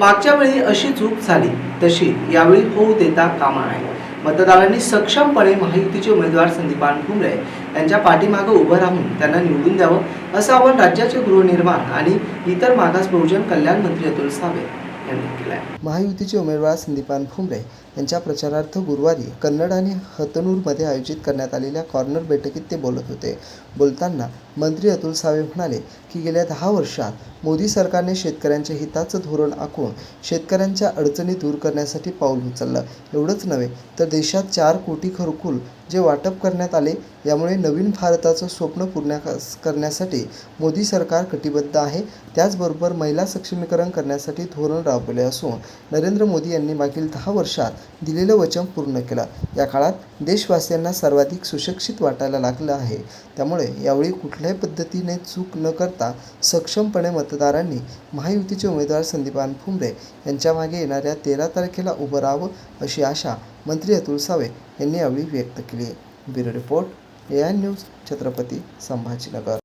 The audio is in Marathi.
मागच्या वेळी अशी चूक झाली तशी यावेळी होऊ देता कामा नये. मतदारांनी सक्षमपणे महायुतीचे उमेदवार संदीपान भुमरे यांच्या पाठीमागे उभं राहून त्यांना निवडून द्यावं असं आवाहन राज्याचे गृहनिर्माण आणि इतर मागास बहुजन कल्याण मंत्री अतुल सावे यांनी केलं आहे महायुतीचे उमेदवार संदीपान भुमरे यांच्या प्रचारार्थ गुरुवारी कन्नड आणि हतनूरमध्ये आयोजित करण्यात आलेल्या कॉर्नर बैठकीत ते बोलत होते. बोलताना मंत्री अतुल सावे म्हणाले की गेल्या दहा वर्षात मोदी सरकारने शेतकऱ्यांच्या हिताचं धोरण आखून शेतकऱ्यांच्या अडचणी दूर करण्यासाठी पाऊल उचललं. एवढंच नव्हे तर देशात चार कोटी घरकुल जे वाटप करण्यात आले यामुळे नवीन भारताचं स्वप्न पूर्ण करण्यासाठी मोदी सरकार कटिबद्ध आहे. त्याचबरोबर महिला सक्षमीकरण करण्यासाठी धोरण राबवले असून नरेंद्र मोदी यांनी मागील दहा वर्षात दिलेलं वचन पूर्ण केलं. या काळात देशवासियांना सर्वाधिक सुशिक्षित वाटायला लागलं आहे. त्यामुळे यावेळी कुठल्याही पद्धतीने चूक न करता सक्षमपणे मतदारांनी महायुतीचे उमेदवार संदीपान फुमरे यांच्या मागे येणाऱ्या तेरा तारखेला उभं राहावं अशी आशा मंत्री अतुल सावे यांनी यावेळी व्यक्त केली bureau report A I news Chhatrapati Sambhajinagar.